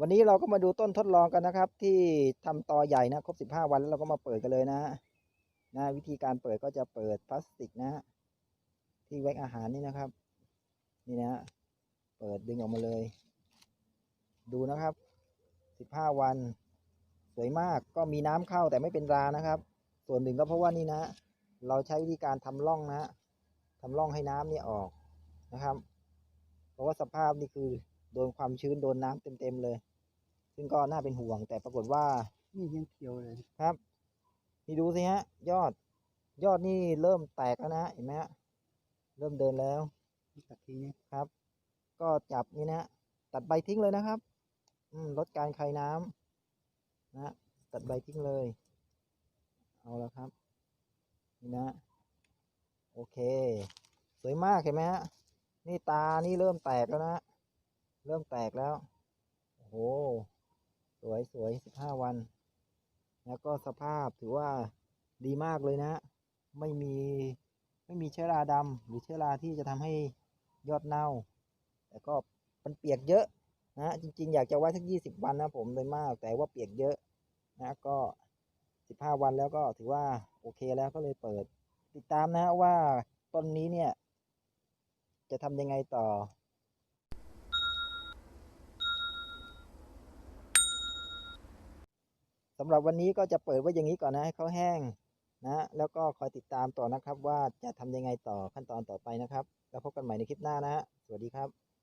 วันนี้เราก็มาดูต้นทดลองกันนะครับ ที่ทำตอใหญ่นะครบสิบห้าวันแล้วเราก็มาเปิดกันเลยนะนะวิธีการเปิดก็จะเปิดพลาสติกนะที่แว็กอาหารนี่นะครับ นี่นะ เปิดดึงออกมาเลย ดูนะครับสิบห้าวัน สวยมากก็มีน้ำเข้าแต่ไม่เป็นรานะครับ ส่วนหนึ่งก็เพราะว่านี่นะ เราใช้วิธีการทำร่องนะทำร่องให้น้ำนี่ออกนะครับ เพราะว่าสภาพนี่คือ โดนความชื้นโดนน้ำเต็มๆเลย ซึ่งก็น่าเป็นห่วงแต่ปรากฏว่า นี่ยังเขียวเลย ครับ นี่ดูสิฮะ ยอด ยอดนี่เริ่มแตกแล้วนะเห็นไหมฮะเริ่มเดินแล้ว ตัดทิ้งเนี่ยครับ ก็จับนี่นะตัดใบทิ้งเลยนะครับ อืมลดการคายน้ำนะตัดใบทิ้งเลย เอาแล้วครับ นี่นะ โอเค สวยมากเห็นไหมฮะนี่ตานี่เริ่มแตกแล้วนะ เริ่มแตกแล้ว โอ้โห สวยสวยสิบห้าวัน แล้วก็สภาพถือว่าดีมากเลยนะ ไม่มีไม่มีเชื้อราดำหรือเชื้อราที่จะทำให้ยอดเน่า แต่ก็มันเปียกเยอะนะจริง ๆ อยากจะไว้สักยี่สิบวันนะผมโดยมาก แต่ว่าเปียกเยอะนะก็สิบห้าวันแล้วก็ถือว่าโอเคแล้วก็เลยเปิด ติดตามนะว่าต้นนี้เนี่ย จะทำยังไงต่อ สำหรับวันนี้ก็จะเปิดไว้อย่างนี้ก่อนนะให้เขาแห้งนะแล้วก็คอยติดตามต่อนะครับว่าจะทำยังไงต่อขั้นตอนต่อไปนะครับ แล้วพบกันใหม่ในคลิปหน้านะฮะสวัสดีครับ